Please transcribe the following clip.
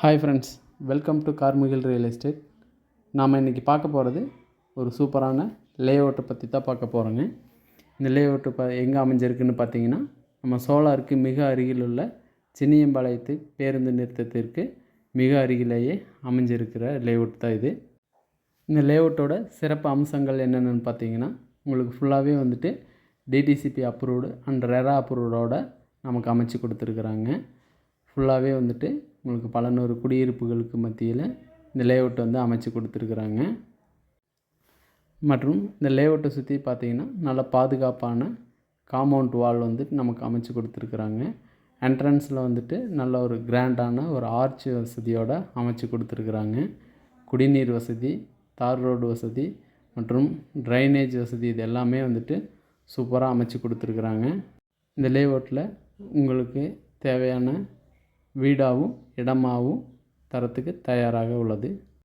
Hi friends welcome to Karmugil real estate நாம் இன்றைக்கி பார்க்க போகிறது ஒரு சூப்பரான லே அவுட்டை பற்றி தான் பார்க்க போகிறோங்க இந்த லே அவுட்டு ப எங்கே அமைஞ்சிருக்குன்னு பார்த்தீங்கன்னா நம்ம சோலாருக்கு மிக அருகில் உள்ள சின்னியம்பாளையத்து பேருந்து நிறுத்தத்திற்கு மிக அருகிலேயே அமைஞ்சிருக்கிற லே அவுட் தான் இது. இந்த லே அவுட்டோட சிறப்பு அம்சங்கள் என்னென்னு பார்த்தீங்கன்னா உங்களுக்கு ஃபுல்லாகவே வந்துட்டு டிடிசிபி அப்ரூவ்டு அண்ட் ரெரா அப்ரூவ்டோட நமக்கு அமைச்சு கொடுத்துருக்குறாங்க. ஃபுல்லாகவே வந்துட்டு உங்களுக்கு பல நூறு குடியிருப்புகளுக்கு மத்தியில் இந்த லேஅவுட் வந்து அமைச்சு கொடுத்துருக்குறாங்க. மற்றும் இந்த லேஅவுட்டை சுற்றி பார்த்தீங்கன்னா நல்ல பாதுகாப்பான காம்பவுண்ட் வால் வந்துட்டு நமக்கு அமைச்சு கொடுத்துருக்குறாங்க. என்ட்ரன்ஸில் வந்துட்டு நல்ல ஒரு கிராண்டான ஒரு ஆர்ச் வசதியோடு அமைச்சு கொடுத்துருக்குறாங்க. குடிநீர் வசதி தார் ரோடு வசதி மற்றும் ட்ரைனேஜ் வசதி இது எல்லாமே வந்துட்டு சூப்பராக அமைச்சு கொடுத்துருக்குறாங்க. இந்த லேஅவுட்டில் உங்களுக்கு தேவையான வீடாகவும் இடமாகவும் தரத்துக்கு தயாராக உள்ளது.